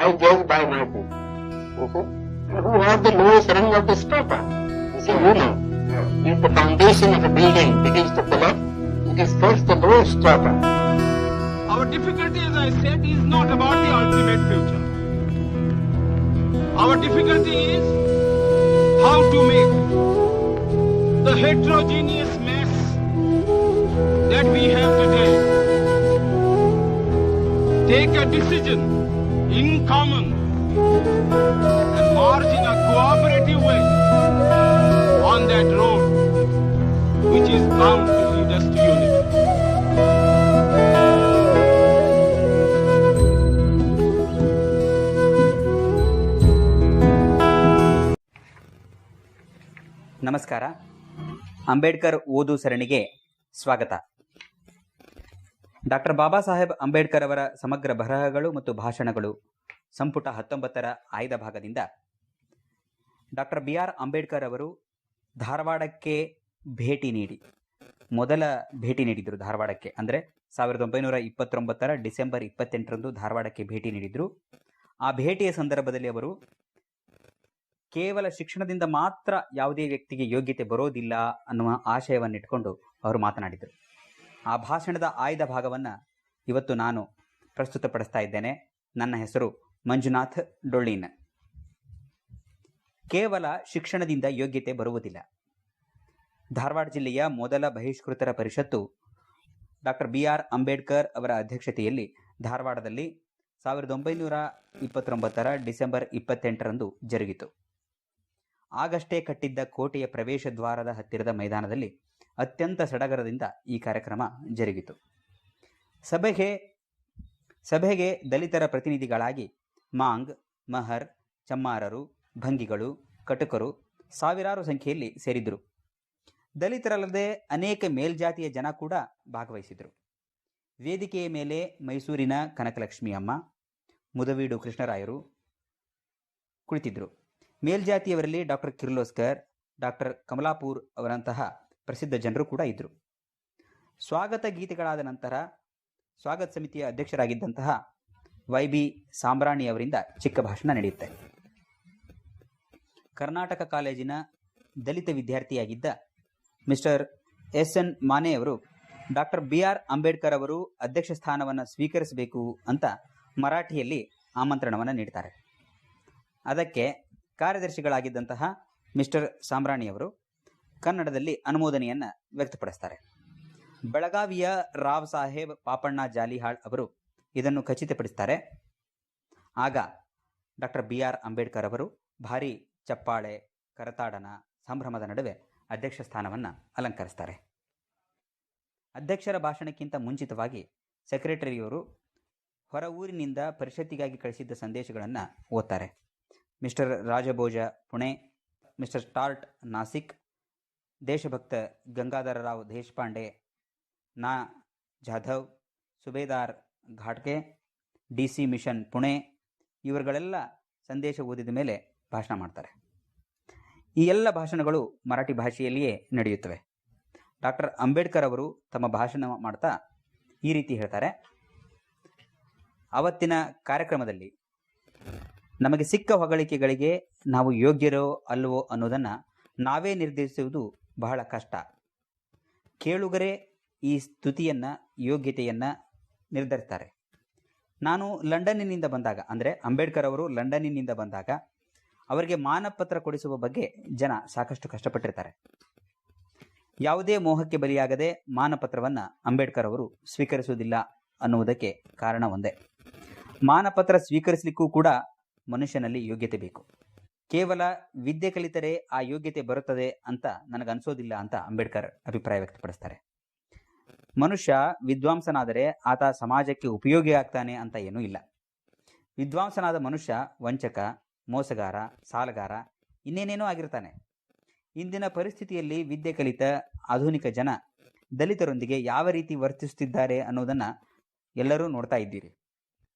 I judge by my book. Who has the lowest rung of the strata? Is a woman. If the foundation of a building begins to collapse, it is first the lowest strata. Our difficulty, as I said, is not about the ultimate future. Our difficulty is how to make the heterogeneous mess that we have today take a decision in common and march in a cooperative way on that road which is bound to lead us to unity. ನಮಸ್ಕಾರ ಅಂಬೇಡ್ಕರ್ ಓದು ಸರಣಿಗೆ ಸ್ವಾಗತ doctor Baba Saheb Ambedkar ಅವರ ಸಮಗ್ರ ಬರಹಗಳು ಮತ್ತು ಭಾಷಣಗಳು ಸಂಪುಟ ಹತ್ತೊಂಬತ್ತರ ಆಯ್ದ ಭಾಗದಿಂದ. ಡಾಕ್ಟರ್ ಬಿ ಆರ್ ಅಂಬೇಡ್ಕರ್ ಅವರು ಧಾರವಾಡಕ್ಕೆ ಭೇಟಿ ನೀಡಿ. ಮೊದಲ ಭೇಟಿ ನೀಡಿದರು ಧಾರವಾಡಕ್ಕೆ. ಅಂದರೆ ಸಾವಿರದ ಒಂಬೈನೂರ ಇಪ್ಪತ್ತೊಂಬತ್ತರ ಡಿಸೆಂಬರ್ ಇಪ್ಪತ್ತೆಂಟರಂದು ಧಾರವಾಡಕ್ಕೆ ಭೇಟಿ ನೀಡಿದರು. ಆ ಭೇಟಿಯ ಸಂದರ್ಭದಲ್ಲಿ ಅವರು, ಕೇವಲ ಶಿಕ್ಷಣದಿಂದ ಮಾತ್ರ ಯಾವುದೇ ವ್ಯಕ್ತಿಗೆ ಯೋಗ್ಯತೆ ಬರೋದಿಲ್ಲ ಅನ್ನುವ ಆಶಯವನ್ನಿಟ್ಕೊಂಡು ಅವರು ಮಾತನಾಡಿದರು. ಆ ಭಾಷಣದ ಆಯ್ದ ಭಾಗವನ್ನು ಇವತ್ತು ನಾನು ಪ್ರಸ್ತುತಪಡಿಸ್ತಾ ಇದ್ದೇನೆ. ನನ್ನ ಹೆಸರು ಮಂಜುನಾಥ್ ಡೊಳ್ಳೀನ್. ಕೇವಲ ಶಿಕ್ಷಣದಿಂದ ಯೋಗ್ಯತೆ ಬರುವುದಿಲ್ಲ. ಧಾರವಾಡ ಜಿಲ್ಲೆಯ ಮೊದಲ ಬಹಿಷ್ಕೃತರ ಪರಿಷತ್ತು ಡಾಕ್ಟರ್ ಬಿ ಆರ್ ಅಂಬೇಡ್ಕರ್ ಅವರ ಅಧ್ಯಕ್ಷತೆಯಲ್ಲಿ ಧಾರವಾಡದಲ್ಲಿ ಸಾವಿರದ ಒಂಬೈನೂರ ಇಪ್ಪತ್ತೊಂಬತ್ತರ ಡಿಸೆಂಬರ್ ಇಪ್ಪತ್ತೆಂಟರಂದು ಜರುಗಿತು. ಆಗಷ್ಟೇ ಕಟ್ಟಿದ್ದ ಕೋಟೆಯ ಪ್ರವೇಶ ದ್ವಾರದ ಹತ್ತಿರದ ಮೈದಾನದಲ್ಲಿ ಅತ್ಯಂತ ಸಡಗರದಿಂದ ಈ ಕಾರ್ಯಕ್ರಮ ಜರುಗಿತು. ಸಭೆಗೆ ಸಭೆಗೆ ದಲಿತರ ಪ್ರತಿನಿಧಿಗಳಾಗಿ ಮಾಂಗ್, ಮಹರ್, ಚಮ್ಮಾರರು, ಭಂಗಿಗಳು, ಕಟಕರು ಸಾವಿರಾರು ಸಂಖ್ಯೆಯಲ್ಲಿ ಸೇರಿದ್ದರು. ದಲಿತರಲ್ಲದೆ ಅನೇಕ ಮೇಲ್ಜಾತಿಯ ಜನ ಕೂಡ ಭಾಗವಹಿಸಿದರು ವೇದಿಕೆಯ ಮೇಲೆ ಮೈಸೂರಿನ ಕನಕಲಕ್ಷ್ಮಿ ಅಮ್ಮ ಮುದವೀಡು ಕೃಷ್ಣರಾಯರು ಕುಳಿತಿದ್ದರು. ಮೇಲ್ಜಾತಿಯವರಲ್ಲಿ ಡಾಕ್ಟರ್ ಕಿರ್ಲೋಸ್ಕರ್, ಡಾಕ್ಟರ್ ಕಮಲಾಪುರ್ ಅವರಂತಹ ಪ್ರಸಿದ್ಧ ಜನರು ಕೂಡ ಇದ್ದರು ಸ್ವಾಗತ ಗೀತೆಗಳಾದ ನಂತರ ಸ್ವಾಗತ ಸಮಿತಿಯ ಅಧ್ಯಕ್ಷರಾಗಿದ್ದಂತಹ ವೈ ಬಿ ಸಾಂಬ್ರಾಣಿ ಅವರಿಂದ ಚಿಕ್ಕ ಭಾಷಣ ನಡೆಯುತ್ತೆ. ಕರ್ನಾಟಕ ಕಾಲೇಜಿನ ದಲಿತ ವಿದ್ಯಾರ್ಥಿಯಾಗಿದ್ದ ಮಿಸ್ಟರ್ ಎಸ್ ಎನ್ ಮಾನೆ ಅವರು ಡಾಕ್ಟರ್ ಬಿ ಆರ್ ಅಂಬೇಡ್ಕರ್ ಅವರು ಅಧ್ಯಕ್ಷ ಸ್ಥಾನವನ್ನು ಸ್ವೀಕರಿಸಬೇಕು ಅಂತ ಮರಾಠಿಯಲ್ಲಿ ಆಮಂತ್ರಣವನ್ನು ನೀಡ್ತಾರೆ. ಅದಕ್ಕೆ ಕಾರ್ಯದರ್ಶಿಗಳಾಗಿದ್ದಂತಹ ಮಿಸ್ಟರ್ ಸಾಂಬ್ರಾಣಿಯವರು ಕನ್ನಡದಲ್ಲಿ ಅನುಮೋದನೆಯನ್ನು ವ್ಯಕ್ತಪಡಿಸ್ತಾರೆ. ಬೆಳಗಾವಿಯ ರಾವ್ ಸಾಹೇಬ್ ಪಾಪಣ್ಣ ಜಾಲಿಹಾಳ್ ಅವರು ಇದನ್ನು ಖಚಿತಪಡಿಸ್ತಾರೆ. ಆಗ ಡಾಕ್ಟರ್ ಬಿ ಆರ್ ಅಂಬೇಡ್ಕರ್ ಅವರು ಭಾರಿ ಚಪ್ಪಾಳೆ, ಕರತಾಡನ, ಸಂಭ್ರಮದ ನಡುವೆ ಅಧ್ಯಕ್ಷ ಸ್ಥಾನವನ್ನು ಅಲಂಕರಿಸ್ತಾರೆ. ಅಧ್ಯಕ್ಷರ ಭಾಷಣಕ್ಕಿಂತ ಮುಂಚಿತವಾಗಿ ಸೆಕ್ರೆಟರಿಯವರು ಹೊರ ಊರಿನಿಂದ ಪರಿಷತ್ತಿಗಾಗಿ ಕಳಿಸಿದ್ದ ಸಂದೇಶಗಳನ್ನು ಓದ್ತಾರೆ. ಮಿಸ್ಟರ್ ರಾಜಭೋಜ ಪುಣೆ, ಮಿಸ್ಟರ್ ಟಾರ್ಟ್ ನಾಸಿಕ್ ದೇಶಭಕ್ತ ಗಂಗಾಧರರಾವ್ ದೇಶಪಾಂಡೆ, ನಾ. ಜಾಧವ್, ಸುಬೇದಾರ್ ಘಾಟ್ಗೆ ಡಿ ಸಿ ಮಿಷನ್ ಪುಣೆ ಇವರುಗಳೆಲ್ಲ ಸಂದೇಶ ಓದಿದ ಮೇಲೆ ಭಾಷಣ ಮಾಡ್ತಾರೆ. ಈ ಎಲ್ಲ ಭಾಷಣಗಳು ಮರಾಠಿ ಭಾಷೆಯಲ್ಲಿಯೇ ನಡೆಯುತ್ತವೆ. ಡಾಕ್ಟರ್ ಅಂಬೇಡ್ಕರ್ ಅವರು ತಮ್ಮ ಭಾಷಣ ಮಾಡ್ತಾ ಈ ರೀತಿ ಹೇಳ್ತಾರೆ. ಅವತ್ತಿನ ಕಾರ್ಯಕ್ರಮದಲ್ಲಿ ನಮಗೆ ಸಿಕ್ಕ ಹೊಗಳಿಕೆಗಳಿಗೆ ನಾವು ಯೋಗ್ಯರೋ ಅಲ್ಲವೋ ಅನ್ನೋದನ್ನು ನಾವೇ ನಿರ್ಧರಿಸುವುದು ಬಹಳ ಕಷ್ಟ. ಕೇಳುಗರೇ ಈ ಸ್ತುತಿಯನ್ನು, ಯೋಗ್ಯತೆಯನ್ನು ನಿರ್ಧರಿಸ್ತಾರೆ. ನಾನು ಲಂಡನ್ನಿನಿಂದ ಬಂದಾಗ, ಅಂದರೆ ಅಂಬೇಡ್ಕರ್ ಅವರು ಲಂಡನ್ನಿನಿಂದ ಬಂದಾಗ, ಅವರಿಗೆ ಮಾನಪತ್ರ ಕೊಡಿಸುವ ಬಗ್ಗೆ ಜನ ಸಾಕಷ್ಟು ಕಷ್ಟಪಟ್ಟಿರ್ತಾರೆ. ಯಾವುದೇ ಮೋಹಕ್ಕೆ ಬಲಿಯಾಗದೆ ಮಾನಪತ್ರವನ್ನು ಅಂಬೇಡ್ಕರ್ ಅವರು ಸ್ವೀಕರಿಸುವುದಿಲ್ಲ ಅನ್ನುವುದಕ್ಕೆ ಕಾರಣ ಒಂದೇ. ಮಾನಪತ್ರ ಸ್ವೀಕರಿಸಲಿಕ್ಕೂ ಕೂಡ ಮನುಷ್ಯನಲ್ಲಿ ಯೋಗ್ಯತೆ ಬೇಕು. ಕೇವಲ ವಿದ್ಯೆ ಕಲಿತರೆ ಆ ಯೋಗ್ಯತೆ ಬರುತ್ತದೆ ಅಂತ ನನಗನ್ಸೋದಿಲ್ಲ ಅಂತ ಅಂಬೇಡ್ಕರ್ ಅಭಿಪ್ರಾಯ ವ್ಯಕ್ತಪಡಿಸ್ತಾರೆ. ಮನುಷ್ಯ ವಿದ್ವಾಂಸನಾದರೆ ಆತ ಸಮಾಜಕ್ಕೆ ಉಪಯೋಗಿ ಆಗ್ತಾನೆ ಅಂತ ಏನೂ ಇಲ್ಲ. ವಿದ್ವಾಂಸನಾದ ಮನುಷ್ಯ ವಂಚಕ, ಮೋಸಗಾರ, ಸಾಲಗಾರ ಇನ್ನೇನೇನೋ ಆಗಿರ್ತಾನೆ. ಇಂದಿನ ಪರಿಸ್ಥಿತಿಯಲ್ಲಿ ವಿದ್ಯೆ ಕಲಿತ ಆಧುನಿಕ ಜನ ದಲಿತರೊಂದಿಗೆ ಯಾವ ರೀತಿ ವರ್ತಿಸುತ್ತಿದ್ದಾರೆ ಅನ್ನೋದನ್ನು ಎಲ್ಲರೂ ನೋಡ್ತಾ ಇದ್ದೀರಿ.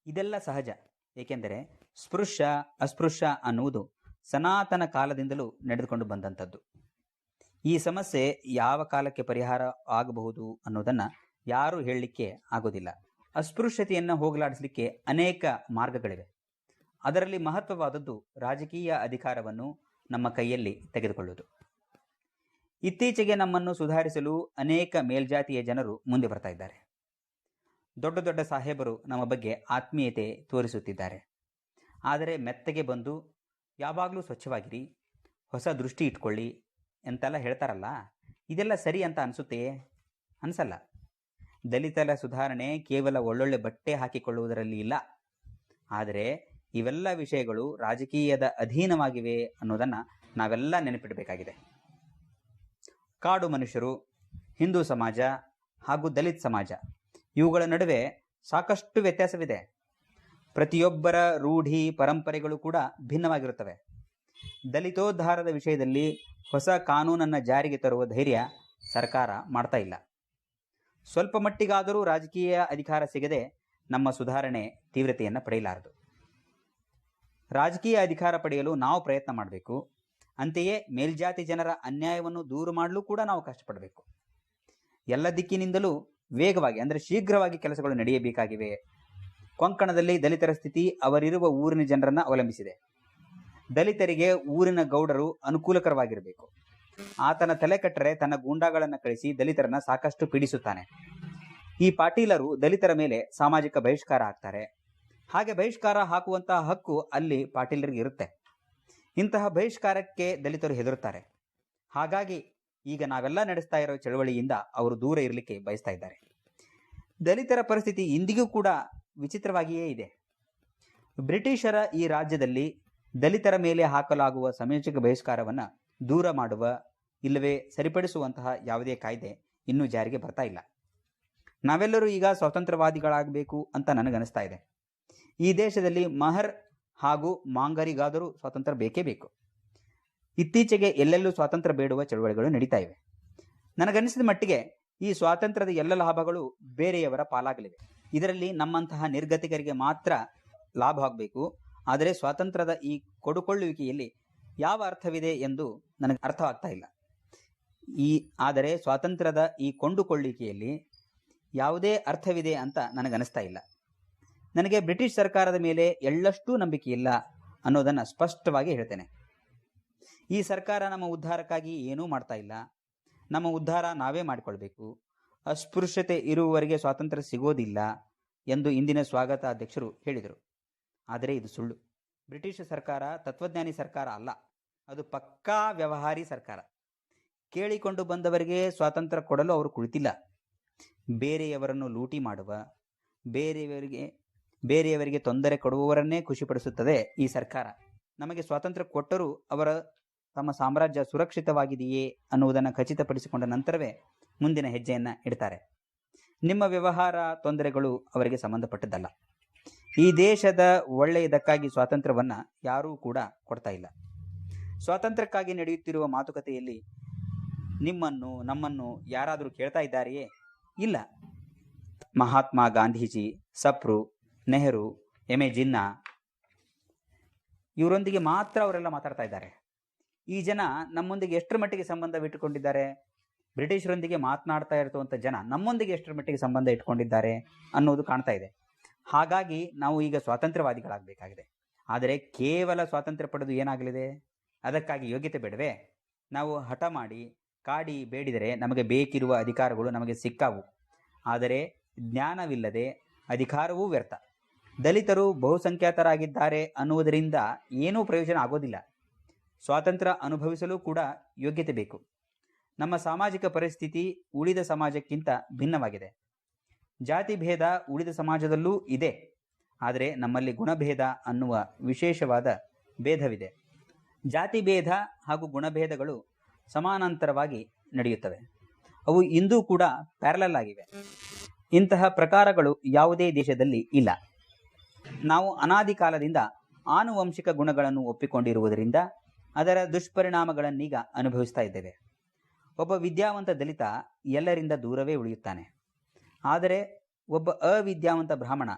ಇದೆಲ್ಲ ಸಹಜ, ಏಕೆಂದರೆ ಸ್ಪೃಶ್ಯ, ಅಸ್ಪೃಶ್ಯ ಅನ್ನುವುದು ಸನಾತನ ಕಾಲದಿಂದಲೂ ನಡೆದುಕೊಂಡು ಬಂದಂಥದ್ದು. ಈ ಸಮಸ್ಯೆ ಯಾವ ಕಾಲಕ್ಕೆ ಪರಿಹಾರ ಆಗಬಹುದು ಅನ್ನೋದನ್ನು ಯಾರೂ ಹೇಳಲಿಕ್ಕೆ ಆಗೋದಿಲ್ಲ. ಅಸ್ಪೃಶ್ಯತೆಯನ್ನು ಹೋಗಲಾಡಿಸಲಿಕ್ಕೆ ಅನೇಕ ಮಾರ್ಗಗಳಿವೆ. ಅದರಲ್ಲಿ ಮಹತ್ವವಾದದ್ದು ರಾಜಕೀಯ ಅಧಿಕಾರವನ್ನು ನಮ್ಮ ಕೈಯಲ್ಲಿ ತೆಗೆದುಕೊಳ್ಳುವುದು. ಇತ್ತೀಚೆಗೆ ನಮ್ಮನ್ನು ಸುಧಾರಿಸಲು ಅನೇಕ ಮೇಲ್ಜಾತಿಯ ಜನರು ಮುಂದೆ ಬರ್ತಾ ಇದ್ದಾರೆ. ದೊಡ್ಡ ದೊಡ್ಡ ಸಾಹೇಬರು ನಮ್ಮ ಬಗ್ಗೆ ಆತ್ಮೀಯತೆ ತೋರಿಸುತ್ತಿದ್ದಾರೆ. ಆದರೆ ಮೆತ್ತಗೆ ಬಂದು ಯಾವಾಗಲೂ ಸ್ವಚ್ಛವಾಗಿರಿ, ಹೊಸ ದೃಷ್ಟಿ ಇಟ್ಕೊಳ್ಳಿ ಅಂತೆಲ್ಲ ಹೇಳ್ತಾರಲ್ಲ, ಇದೆಲ್ಲ ಸರಿ ಅಂತ ಅನಿಸುತ್ತೆಯೇ ಅನಿಸಲ್ಲ. ದಲಿತರ ಸುಧಾರಣೆ ಕೇವಲ ಒಳ್ಳೊಳ್ಳೆ ಬಟ್ಟೆ ಹಾಕಿಕೊಳ್ಳುವುದರಲ್ಲಿ ಇಲ್ಲ. ಆದರೆ ಇವೆಲ್ಲ ವಿಷಯಗಳು ರಾಜಕೀಯದ ಅಧೀನವಾಗಿವೆ ಅನ್ನೋದನ್ನು ನಾವೆಲ್ಲ ನೆನಪಿಡಬೇಕಾಗಿದೆ. ಕಾಡು ಮನುಷ್ಯರು, ಹಿಂದೂ ಸಮಾಜ ಹಾಗೂ ದಲಿತ ಸಮಾಜ, ಇವುಗಳ ನಡುವೆ ಸಾಕಷ್ಟು ವ್ಯತ್ಯಾಸವಿದೆ. ಪ್ರತಿಯೊಬ್ಬರ ರೂಢಿ ಪರಂಪರೆಗಳು ಕೂಡ ಭಿನ್ನವಾಗಿರುತ್ತವೆ. ದಲಿತೋದ್ಧಾರದ ವಿಷಯದಲ್ಲಿ ಹೊಸ ಕಾನೂನನ್ನು ಜಾರಿಗೆ ತರುವ ಧೈರ್ಯ ಸರ್ಕಾರ ಮಾಡ್ತಾ ಇಲ್ಲ. ಸ್ವಲ್ಪ ಮಟ್ಟಿಗಾದರೂ ರಾಜಕೀಯ ಅಧಿಕಾರ ಸಿಗದೆ ನಮ್ಮ ಸುಧಾರಣೆ ತೀವ್ರತೆಯನ್ನು ಪಡೆಯಲಾರದು. ರಾಜಕೀಯ ಅಧಿಕಾರ ಪಡೆಯಲು ನಾವು ಪ್ರಯತ್ನ ಮಾಡಬೇಕು. ಅಂತೆಯೇ ಮೇಲ್ಜಾತಿ ಜನರ ಅನ್ಯಾಯವನ್ನು ದೂರು ಮಾಡಲು ಕೂಡ ನಾವು ಕಷ್ಟಪಡಬೇಕು. ಎಲ್ಲ ದಿಕ್ಕಿನಿಂದಲೂ ವೇಗವಾಗಿ ಅಂದರೆ ಶೀಘ್ರವಾಗಿ ಕೆಲಸಗಳು ನಡೆಯಬೇಕಾಗಿವೆ ಕೊಂಕಣದಲ್ಲಿ ದಲಿತರ ಸ್ಥಿತಿ ಅವರಿರುವ ಊರಿನ ಜನರನ್ನು ಅವಲಂಬಿಸಿದೆ. ದಲಿತರಿಗೆ ಊರಿನ ಗೌಡರು ಅನುಕೂಲಕರವಾಗಿರಬೇಕು. ಆತನ ತಲೆ ಕಟ್ಟರೆ ತನ್ನ ಗೂಂಡಾಗಳನ್ನು ಕಳಿಸಿ ದಲಿತರನ್ನ ಸಾಕಷ್ಟು ಪೀಡಿಸುತ್ತಾನೆ. ಈ ಪಾಟೀಲರು ದಲಿತರ ಮೇಲೆ ಸಾಮಾಜಿಕ ಬಹಿಷ್ಕಾರ ಹಾಕ್ತಾರೆ. ಹಾಗೆ ಬಹಿಷ್ಕಾರ ಹಾಕುವಂತಹ ಹಕ್ಕು ಅಲ್ಲಿ ಪಾಟೀಲರಿಗೆ ಇರುತ್ತೆ. ಇಂತಹ ಬಹಿಷ್ಕಾರಕ್ಕೆ ದಲಿತರು ಹೆದರುತ್ತಾರೆ. ಹಾಗಾಗಿ ಈಗ ನಾವೆಲ್ಲ ನಡೆಸ್ತಾ ಇರೋ ಚಳವಳಿಯಿಂದ ಅವರು ದೂರ ಇರಲಿಕ್ಕೆ ಬಯಸ್ತಾ ಇದ್ದಾರೆ. ದಲಿತರ ಪರಿಸ್ಥಿತಿ ಇಂದಿಗೂ ಕೂಡ ವಿಚಿತ್ರವಾಗಿಯೇ ಇದೆ. ಬ್ರಿಟಿಷರ ಈ ರಾಜ್ಯದಲ್ಲಿ ದಲಿತರ ಮೇಲೆ ಹಾಕಲಾಗುವ ಸಾಮಾಜಿಕ ಬಹಿಷ್ಕಾರವನ್ನು ದೂರ ಮಾಡುವ ಇಲ್ಲವೇ ಸರಿಪಡಿಸುವಂತಹ ಯಾವುದೇ ಕಾಯ್ದೆ ಇನ್ನೂ ಜಾರಿಗೆ ಬರ್ತಾ ಇಲ್ಲ. ನಾವೆಲ್ಲರೂ ಈಗ ಸ್ವಾತಂತ್ರ್ಯವಾದಿಗಳಾಗಬೇಕು ಅಂತ ನನಗನ್ನಿಸ್ತಾ ಇದೆ. ಈ ದೇಶದಲ್ಲಿ ಮಹರ್ ಹಾಗೂ ಮಾಂಗರಿಗಾದರೂ ಸ್ವಾತಂತ್ರ್ಯ ಬೇಕೇ ಬೇಕು. ಇತ್ತೀಚೆಗೆ ಎಲ್ಲೆಲ್ಲೂ ಸ್ವಾತಂತ್ರ್ಯ ಬೇಡುವ ಚಳುವಳಿಗಳು ನಡೀತಾ ಇವೆ. ನನಗನ್ನಿಸಿದ ಮಟ್ಟಿಗೆ ಈ ಸ್ವಾತಂತ್ರ್ಯದ ಎಲ್ಲ ಲಾಭಗಳು ಬೇರೆಯವರ ಪಾಲಾಗಲಿವೆ. ಇದರಲ್ಲಿ ನಮ್ಮಂತಹ ನಿರ್ಗತಿಕರಿಗೆ ಮಾತ್ರ ಲಾಭ ಆಗಬೇಕು. ಆದರೆ ಸ್ವಾತಂತ್ರ್ಯದ ಈ ಕೊಡುಕೊಳ್ಳುವಿಕೆಯಲ್ಲಿ ಯಾವ ಅರ್ಥವಿದೆ ಎಂದು ನನಗೆ ಅರ್ಥವಾಗ್ತಾ ಇಲ್ಲ. ಈ, ಆದರೆ ಸ್ವಾತಂತ್ರ್ಯದ ಈ ಕೊಂಡುಕೊಳ್ಳುವಿಕೆಯಲ್ಲಿ ಯಾವುದೇ ಅರ್ಥವಿದೆ ಅಂತ ನನಗನಿಸ್ತಾ ಇಲ್ಲ. ನನಗೆ ಬ್ರಿಟಿಷ್ ಸರ್ಕಾರದ ಮೇಲೆ ಎಳ್ಳಷ್ಟೂ ನಂಬಿಕೆ ಇಲ್ಲ ಅನ್ನೋದನ್ನು ಸ್ಪಷ್ಟವಾಗಿ ಹೇಳ್ತೇನೆ. ಈ ಸರ್ಕಾರ ನಮ್ಮ ಉದ್ಧಾರಕ್ಕಾಗಿ ಏನೂ ಮಾಡ್ತಾ ಇಲ್ಲ. ನಮ್ಮ ಉದ್ಧಾರ ನಾವೇ ಮಾಡಿಕೊಳ್ಬೇಕು. ಅಸ್ಪೃಶ್ಯತೆ ಇರುವವರೆಗೆ ಸ್ವಾತಂತ್ರ್ಯ ಸಿಗೋದಿಲ್ಲ ಎಂದು ಇಂದಿನ ಸ್ವಾಗತ ಅಧ್ಯಕ್ಷರು ಹೇಳಿದರು. ಆದರೆ ಇದು ಸುಳ್ಳು. ಬ್ರಿಟಿಷ್ ಸರ್ಕಾರ ತತ್ವಜ್ಞಾನಿ ಸರ್ಕಾರ ಅಲ್ಲ. ಅದು ಪಕ್ಕಾ ವ್ಯವಹಾರಿ ಸರ್ಕಾರ. ಕೇಳಿಕೊಂಡು ಬಂದವರಿಗೆ ಸ್ವಾತಂತ್ರ್ಯ ಕೊಡಲು ಅವರು ಕುಳಿತಿಲ್ಲ. ಬೇರೆಯವರನ್ನು ಲೂಟಿ ಮಾಡುವ, ಬೇರೆಯವರಿಗೆ ಬೇರೆಯವರಿಗೆ ತೊಂದರೆ ಕೊಡುವವರನ್ನೇ ಖುಷಿಪಡಿಸುತ್ತದೆ ಈ ಸರ್ಕಾರ. ನಮಗೆ ಸ್ವಾತಂತ್ರ್ಯ ಕೊಟ್ಟರೂ ಅವರ ತಮ್ಮ ಸಾಮ್ರಾಜ್ಯ ಸುರಕ್ಷಿತವಾಗಿದೆಯೇ ಅನ್ನುವುದನ್ನು ಖಚಿತಪಡಿಸಿಕೊಂಡ ನಂತರವೇ ಮುಂದಿನ ಹೆಜ್ಜೆಯನ್ನು ಇಡ್ತಾರೆ. ನಿಮ್ಮ ವ್ಯವಹಾರ ತೊಂದರೆಗಳು ಅವರಿಗೆ ಸಂಬಂಧಪಟ್ಟದ್ದಲ್ಲ. ಈ ದೇಶದ ಒಳ್ಳೆಯದಕ್ಕಾಗಿ ಸ್ವಾತಂತ್ರ್ಯವನ್ನು ಯಾರೂ ಕೂಡ ಕೊಡ್ತಾ ಇಲ್ಲ. ಸ್ವಾತಂತ್ರ್ಯಕ್ಕಾಗಿ ನಡೆಯುತ್ತಿರುವ ಮಾತುಕತೆಯಲ್ಲಿ ನಿಮ್ಮನ್ನು, ನಮ್ಮನ್ನು ಯಾರಾದರೂ ಕೇಳ್ತಾ ಇದ್ದಾರೆಯೇ? ಇಲ್ಲ. ಮಹಾತ್ಮ ಗಾಂಧೀಜಿ, ಸಪ್ರು, ನೆಹರು ಎಂ ಎ ಜಿನ್ನಾ, ಇವರೊಂದಿಗೆ ಮಾತ್ರ ಅವರೆಲ್ಲ ಮಾತಾಡ್ತಾ ಇದ್ದಾರೆ. ಈ ಜನ ನಮ್ಮೊಂದಿಗೆ ಎಷ್ಟರ ಮಟ್ಟಿಗೆ ಸಂಬಂಧ ಇಟ್ಟುಕೊಂಡಿದ್ದಾರೆ ಬ್ರಿಟಿಷರೊಂದಿಗೆ ಮಾತನಾಡ್ತಾ ಇರುವಂಥ ಜನ ನಮ್ಮೊಂದಿಗೆ ಎಷ್ಟರ ಮಟ್ಟಿಗೆ ಸಂಬಂಧ ಇಟ್ಕೊಂಡಿದ್ದಾರೆ ಅನ್ನೋದು ಕಾಣ್ತಾ ಇದೆ. ಹಾಗಾಗಿ ನಾವು ಈಗ ಸ್ವಾತಂತ್ರ್ಯವಾದಿಗಳಾಗಬೇಕಾಗಿದೆ. ಆದರೆ ಕೇವಲ ಸ್ವಾತಂತ್ರ್ಯ ಪಡೆದು ಏನಾಗಲಿದೆ? ಅದಕ್ಕಾಗಿ ಯೋಗ್ಯತೆ ಬೇಡವೇ? ನಾವು ಹಠ ಮಾಡಿ, ಕಾಡಿ ಬೇಡಿದರೆ ನಮಗೆ ಬೇಕಿರುವ ಅಧಿಕಾರಗಳು ನಮಗೆ ಸಿಕ್ಕಾವು. ಆದರೆ ಜ್ಞಾನವಿಲ್ಲದೆ ಅಧಿಕಾರವೂ ವ್ಯರ್ಥ. ದಲಿತರು ಬಹುಸಂಖ್ಯಾತರಾಗಿದ್ದಾರೆ ಅನ್ನುವುದರಿಂದ ಏನೂ ಪ್ರಯೋಜನ ಆಗೋದಿಲ್ಲ. ಸ್ವಾತಂತ್ರ್ಯ ಅನುಭವಿಸಲು ಕೂಡ ಯೋಗ್ಯತೆ ಬೇಕು. ನಮ್ಮ ಸಾಮಾಜಿಕ ಪರಿಸ್ಥಿತಿ ಉಳಿದ ಸಮಾಜಕ್ಕಿಂತ ಭಿನ್ನವಾಗಿದೆ. ಜಾತಿ ಭೇದ ಉಳಿದ ಸಮಾಜದಲ್ಲೂ ಇದೆ. ಆದರೆ ನಮ್ಮಲ್ಲಿ ಗುಣಭೇದ ಅನ್ನುವ ವಿಶೇಷವಾದ ಭೇದವಿದೆ. ಜಾತಿ ಭೇದ ಹಾಗೂ ಗುಣಭೇದಗಳು ಸಮಾನಾಂತರವಾಗಿ ನಡೆಯುತ್ತವೆ. ಅವು ಇಂದೂ ಕೂಡ ಪ್ಯಾರಲಲ್ ಆಗಿವೆ. ಇಂತಹ ಪ್ರಕಾರಗಳು ಯಾವುದೇ ದೇಶದಲ್ಲಿ ಇಲ್ಲ. ನಾವು ಅನಾದಿ ಕಾಲದಿಂದ ಆನುವಂಶಿಕ ಗುಣಗಳನ್ನು ಒಪ್ಪಿಕೊಂಡಿರುವುದರಿಂದ ಅದರ ದುಷ್ಪರಿಣಾಮಗಳನ್ನೀಗ ಅನುಭವಿಸ್ತಾ ಇದ್ದೇವೆ. ಒಬ್ಬ ವಿದ್ಯಾವಂತ ದಲಿತ ಎಲ್ಲರಿಂದ ದೂರವೇ ಉಳಿಯುತ್ತಾನೆ. ಆದರೆ ಒಬ್ಬ ಅವಿದ್ಯಾವಂತ ಬ್ರಾಹ್ಮಣ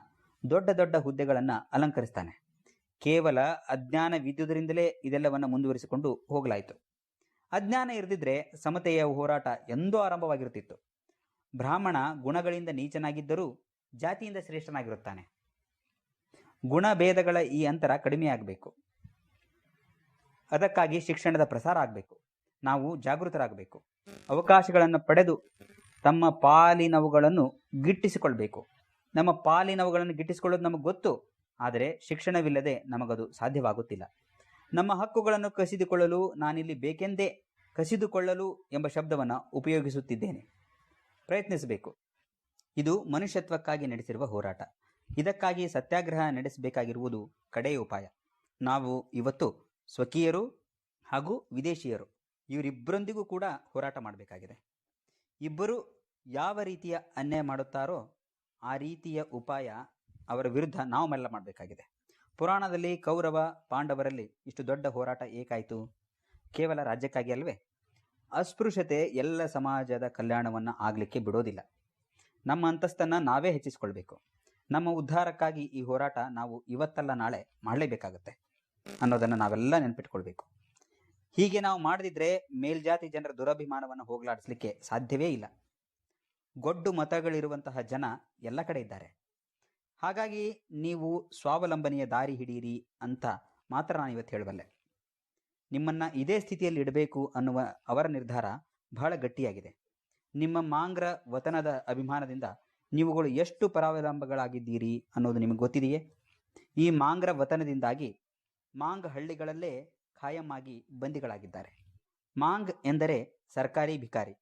ದೊಡ್ಡ ದೊಡ್ಡ ಹುದ್ದೆಗಳನ್ನು ಅಲಂಕರಿಸ್ತಾನೆ. ಕೇವಲ ಅಜ್ಞಾನ ವಿದ್ಯುದರಿಂದಲೇ ಇದೆಲ್ಲವನ್ನು ಮುಂದುವರಿಸಿಕೊಂಡು ಹೋಗಲಾಯಿತು. ಅಜ್ಞಾನ ಇರದಿದ್ದರೆ ಸಮತೆಯ ಹೋರಾಟ ಎಂದೋ ಆರಂಭವಾಗಿರುತ್ತಿತ್ತು. ಬ್ರಾಹ್ಮಣ ಗುಣಗಳಿಂದ ನೀಚನಾಗಿದ್ದರೂ ಜಾತಿಯಿಂದ ಶ್ರೇಷ್ಠನಾಗಿರುತ್ತಾನೆ. ಗುಣಭೇದಗಳ ಈ ಅಂತರ ಕಡಿಮೆಯಾಗಬೇಕು. ಅದಕ್ಕಾಗಿ ಶಿಕ್ಷಣದ ಪ್ರಸಾರ ಆಗಬೇಕು. ನಾವು ಜಾಗೃತರಾಗಬೇಕು. ಅವಕಾಶಗಳನ್ನು ಪಡೆದು ತಮ್ಮ ಪಾಲಿನವುಗಳನ್ನು ಗಿಟ್ಟಿಸಿಕೊಳ್ಬೇಕು. ನಮ್ಮ ಪಾಲಿನವುಗಳನ್ನು ಗಿಟ್ಟಿಸಿಕೊಳ್ಳೋದು ನಮಗೆ ಗೊತ್ತು, ಆದರೆ ಶಿಕ್ಷಣವಿಲ್ಲದೆ ನಮಗದು ಸಾಧ್ಯವಾಗುತ್ತಿಲ್ಲ. ನಮ್ಮ ಹಕ್ಕುಗಳನ್ನು ಕಸಿದುಕೊಳ್ಳಲು ನಾನಿಲ್ಲಿ ಬೇಕೆಂದೇ ಕಸಿದುಕೊಳ್ಳಲು ಎಂಬ ಶಬ್ದವನ್ನು ಉಪಯೋಗಿಸುತ್ತಿದ್ದೇನೆ. ಪ್ರಯತ್ನಿಸಬೇಕು. ಇದು ಮನುಷ್ಯತ್ವಕ್ಕಾಗಿ ನಡೆಸಿರುವ ಹೋರಾಟ. ಇದಕ್ಕಾಗಿ ಸತ್ಯಾಗ್ರಹ ನಡೆಸಬೇಕಾಗಿರುವುದು ಕಡೆಯ ಉಪಾಯ. ನಾವು ಇವತ್ತು ಸ್ವಕೀಯರು ಹಾಗೂ ವಿದೇಶಿಯರು. ಇವರಿಬ್ಬರೊಂದಿಗೂ ಕೂಡ ಹೋರಾಟ ಮಾಡಬೇಕಾಗಿದೆ. ಇಬ್ಬರು ಯಾವ ರೀತಿಯ ಅನ್ಯಾಯ ಮಾಡುತ್ತಾರೋ ಆ ರೀತಿಯ ಉಪಾಯ ಅವರ ವಿರುದ್ಧ ನಾವು ಮೆಲ್ಲ ಮಾಡಬೇಕಾಗಿದೆ. ಪುರಾಣದಲ್ಲಿ ಕೌರವ, ಪಾಂಡವರಲ್ಲಿ ಇಷ್ಟು ದೊಡ್ಡ ಹೋರಾಟ ಏಕಾಯಿತು? ಕೇವಲ ರಾಜ್ಯಕ್ಕಾಗಿ ಅಲ್ವೇ? ಅಸ್ಪೃಶ್ಯತೆ ಎಲ್ಲ ಸಮಾಜದ ಕಲ್ಯಾಣವನ್ನು ಆಗಲಿಕ್ಕೆ ಬಿಡೋದಿಲ್ಲ. ನಮ್ಮ ಅಂತಸ್ತನ್ನು ನಾವೇ ಹೆಚ್ಚಿಸಿಕೊಳ್ಬೇಕು. ನಮ್ಮ ಉದ್ಧಾರಕ್ಕಾಗಿ ಈ ಹೋರಾಟ ನಾವು ಇವತ್ತಲ್ಲ ನಾಳೆ ಮಾಡಲೇಬೇಕಾಗುತ್ತೆ ಅನ್ನೋದನ್ನು ನಾವೆಲ್ಲ ನೆನ್ಪಿಟ್ಕೊಳ್ಬೇಕು. ಹೀಗೆ ನಾವು ಮಾಡದಿದ್ರೆ ಮೇಲ್ಜಾತಿ ಜನರ ದುರಭಿಮಾನವನ್ನು ಹೋಗಲಾಡಿಸ್ಲಿಕ್ಕೆ ಸಾಧ್ಯವೇ ಇಲ್ಲ. ಗೊಡ್ಡು ಮತಗಳಿರುವಂತಹ ಜನ ಎಲ್ಲ ಕಡೆ ಇದ್ದಾರೆ. ಹಾಗಾಗಿ ನೀವು ಸ್ವಾವಲಂಬನೆಯ ದಾರಿ ಹಿಡಿಯಿರಿ ಅಂತ ಮಾತ್ರ ನಾನು ಇವತ್ತು ಹೇಳಬಲ್ಲೆ. ನಿಮ್ಮನ್ನ ಇದೇ ಸ್ಥಿತಿಯಲ್ಲಿ ಇಡಬೇಕು ಅನ್ನುವ ಅವರ ನಿರ್ಧಾರ ಬಹಳ ಗಟ್ಟಿಯಾಗಿದೆ. ನಿಮ್ಮ ಮಾಂಗ್ರ ವತನದ ಅಭಿಮಾನದಿಂದ ನೀವುಗಳು ಎಷ್ಟು ಪರಾವಲಂಬಗಳಾಗಿದ್ದೀರಿ ಅನ್ನೋದು ನಿಮಗೆ ಗೊತ್ತಿದೆಯೇ? ಈ ಮಾಂಗ್ರ ವತನದಿಂದಾಗಿ ಮಾಂಗ್ ಹಳ್ಳಿಗಳಲ್ಲೇ ಖಾಯಂ ಆಗಿ ಬಂದಿಗಳಾಗಿದ್ದಾರೆ ಮಾಂಗ್ ಎಂದರೆ ಸರ್ಕಾರಿ ಭಿಕಾರಿ.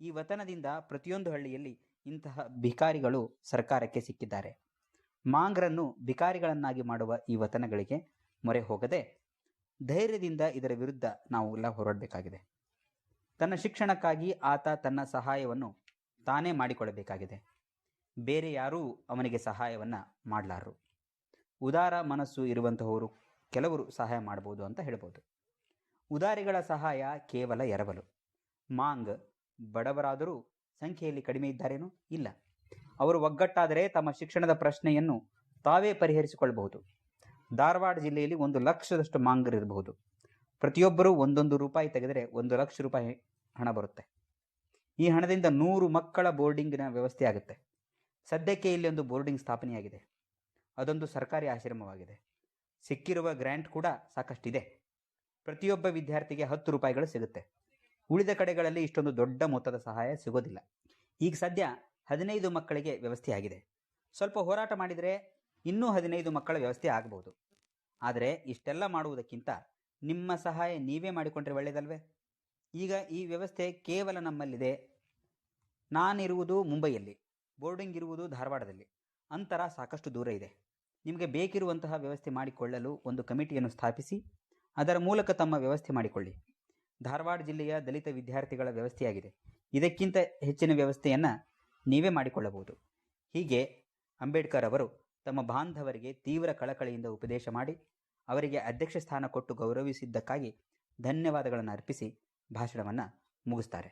ಈ ವತನದಿಂದ ಪ್ರತಿಯೊಂದು ಹಳ್ಳಿಯಲ್ಲಿ ಇಂತಹ ಭಿಕಾರಿಗಳು ಸರ್ಕಾರಕ್ಕೆ ಸಿಕ್ಕಿದ್ದಾರೆ. ಮಾಂಗ್ರನ್ನು ಭಿಕಾರಿಗಳನ್ನಾಗಿ ಮಾಡುವ ಈ ವತನಗಳಿಗೆ ಮೊರೆ ಹೋಗದೆ ಧೈರ್ಯದಿಂದ ಇದರ ವಿರುದ್ಧ ನಾವು ಎಲ್ಲ ಹೋರಾಡಬೇಕಾಗಿದೆ. ತನ್ನ ಶಿಕ್ಷಣಕ್ಕಾಗಿ ಆತ ತನ್ನ ಸಹಾಯವನ್ನು ತಾನೇ ಮಾಡಿಕೊಳ್ಳಬೇಕಾಗಿದೆ. ಬೇರೆ ಯಾರೂ ಅವನಿಗೆ ಸಹಾಯವನ್ನು ಮಾಡಲಾರರು. ಉದಾರ ಮನಸ್ಸು ಇರುವಂತಹವರು ಕೆಲವರು ಸಹಾಯ ಮಾಡ್ಬೋದು ಅಂತ ಹೇಳ್ಬೋದು. ಉದಾರಿಗಳ ಸಹಾಯ ಕೇವಲ ಎರವಲು. ಮಾಂಗ್ ಬಡವರಾದರೂ ಸಂಖ್ಯೆಯಲ್ಲಿ ಕಡಿಮೆ ಇದ್ದಾರೇನೋ? ಇಲ್ಲ. ಅವರು ಒಗ್ಗಟ್ಟಾದರೆ ತಮ್ಮ ಶಿಕ್ಷಣದ ಪ್ರಶ್ನೆಯನ್ನು ತಾವೇ ಪರಿಹರಿಸಿಕೊಳ್ಳಬಹುದು ಧಾರವಾಡ ಜಿಲ್ಲೆಯಲ್ಲಿ ಒಂದು ಲಕ್ಷದಷ್ಟು ಮಾಂಗರ್ ಇರಬಹುದು. ಪ್ರತಿಯೊಬ್ಬರೂ ಒಂದೊಂದು ರೂಪಾಯಿ ತೆಗೆದರೆ ಒಂದು ಲಕ್ಷ ರೂಪಾಯಿ ಹಣ ಬರುತ್ತೆ. ಈ ಹಣದಿಂದ ನೂರು ಮಕ್ಕಳ ಬೋರ್ಡಿಂಗಿನ ವ್ಯವಸ್ಥೆ ಆಗುತ್ತೆ. ಸದ್ಯಕ್ಕೆ ಇಲ್ಲಿ ಒಂದು ಬೋರ್ಡಿಂಗ್ ಸ್ಥಾಪನೆಯಾಗಿದೆ. ಅದೊಂದು ಸರ್ಕಾರಿ ಆಶ್ರಮವಾಗಿದೆ. ಸಿಕ್ಕಿರುವ ಗ್ರ್ಯಾಂಟ್ ಕೂಡ ಸಾಕಷ್ಟಿದೆ. ಪ್ರತಿಯೊಬ್ಬ ವಿದ್ಯಾರ್ಥಿಗೆ ಹತ್ತು ರೂಪಾಯಿಗಳು ಸಿಗುತ್ತೆ. ಉಳಿದ ಕಡೆಗಳಲ್ಲಿ ಇಷ್ಟೊಂದು ದೊಡ್ಡ ಮೊತ್ತದ ಸಹಾಯ ಸಿಗೋದಿಲ್ಲ. ಈಗ ಸದ್ಯ ಹದಿನೈದು ಮಕ್ಕಳಿಗೆ ವ್ಯವಸ್ಥೆ ಆಗಿದೆ. ಸ್ವಲ್ಪ ಹೋರಾಟ ಮಾಡಿದರೆ ಇನ್ನೂ ಹದಿನೈದು ಮಕ್ಕಳ ವ್ಯವಸ್ಥೆ ಆಗಬಹುದು ಆದರೆ ಇಷ್ಟೆಲ್ಲ ಮಾಡುವುದಕ್ಕಿಂತ ನಿಮ್ಮ ಸಹಾಯ ನೀವೇ ಮಾಡಿಕೊಂಡ್ರೆ ಒಳ್ಳೆಯದಲ್ವೇ ಈಗ ಈ ವ್ಯವಸ್ಥೆ ಕೇವಲ ನಮ್ಮಲ್ಲಿದೆ. ನಾನಿರುವುದು ಮುಂಬೈಯಲ್ಲಿ, ಬೋರ್ಡಿಂಗ್ ಇರುವುದು ಧಾರವಾಡದಲ್ಲಿ. ಅಂತರ ಸಾಕಷ್ಟು ದೂರ ಇದೆ. ನಿಮಗೆ ಬೇಕಿರುವಂತಹ ವ್ಯವಸ್ಥೆ ಮಾಡಿಕೊಳ್ಳಲು ಒಂದು ಕಮಿಟಿಯನ್ನು ಸ್ಥಾಪಿಸಿ, ಅದರ ಮೂಲಕ ತಮ್ಮ ವ್ಯವಸ್ಥೆ ಮಾಡಿಕೊಳ್ಳಿ. ಧಾರವಾಡ ಜಿಲ್ಲೆಯ ದಲಿತ ವಿದ್ಯಾರ್ಥಿಗಳ ವ್ಯವಸ್ಥೆಯಾಗಿದೆ. ಇದಕ್ಕಿಂತ ಹೆಚ್ಚಿನ ವ್ಯವಸ್ಥೆಯನ್ನು ನೀವೇ ಮಾಡಿಕೊಳ್ಳಬಹುದು. ಹೀಗೆ ಅಂಬೇಡ್ಕರ್ ಅವರು ತಮ್ಮ ಬಾಂಧವರಿಗೆ ತೀವ್ರ ಕಳಕಳಿಯಿಂದ ಉಪದೇಶ ಮಾಡಿ, ಅವರಿಗೆ ಅಧ್ಯಕ್ಷ ಸ್ಥಾನ ಕೊಟ್ಟು ಗೌರವಿಸಿದ್ದಕ್ಕಾಗಿ ಧನ್ಯವಾದಗಳನ್ನು ಅರ್ಪಿಸಿ ಭಾಷಣವನ್ನು ಮುಗಿಸ್ತಾರೆ.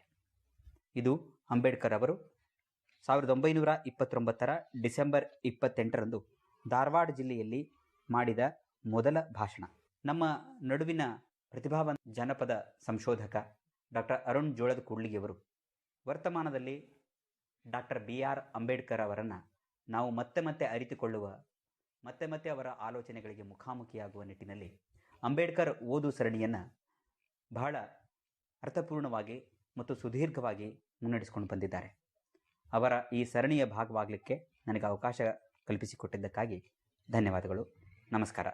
ಇದು ಅಂಬೇಡ್ಕರ್ ಅವರು. ಸಾವಿರದ ಒಂಬೈನೂರ ಇಪ್ಪತ್ತೊಂಬತ್ತರ ಡಿಸೆಂಬರ್ ಇಪ್ಪತ್ತೆಂಟರಂದು ಧಾರವಾಡ ಜಿಲ್ಲೆಯಲ್ಲಿ ಮಾಡಿದ ಮೊದಲ ಭಾಷಣ. ನಮ್ಮ ನಡುವಿನ ಪ್ರತಿಭಾವಂತ ಜನಪದ ಸಂಶೋಧಕ ಡಾಕ್ಟರ್ ಅರುಣ್ ಜೋಳದ ಕೂಡ್ಲಿಗೆಯವರು ವರ್ತಮಾನದಲ್ಲಿ ಡಾಕ್ಟರ್ ಬಿ ಆರ್ ಅಂಬೇಡ್ಕರ್ ಅವರನ್ನು ನಾವು ಮತ್ತೆ ಮತ್ತೆ ಅರಿತುಕೊಳ್ಳುವ, ಮತ್ತೆ ಮತ್ತೆ ಅವರ ಆಲೋಚನೆಗಳಿಗೆ ಮುಖಾಮುಖಿಯಾಗುವ ನಿಟ್ಟಿನಲ್ಲಿ ಅಂಬೇಡ್ಕರ್ ಓದು ಸರಣಿಯನ್ನು ಬಹಳ ಅರ್ಥಪೂರ್ಣವಾಗಿ ಮತ್ತು ಸುದೀರ್ಘವಾಗಿ ಮುನ್ನಡೆಸಿಕೊಂಡು ಬಂದಿದ್ದಾರೆ. ಅವರ ಈ ಸರಣಿಯ ಭಾಗವಾಗಲಿಕ್ಕೆ ನನಗೆ ಅವಕಾಶ ಕಲ್ಪಿಸಿಕೊಟ್ಟಿದ್ದಕ್ಕಾಗಿ ಧನ್ಯವಾದಗಳು. ನಮಸ್ಕಾರ.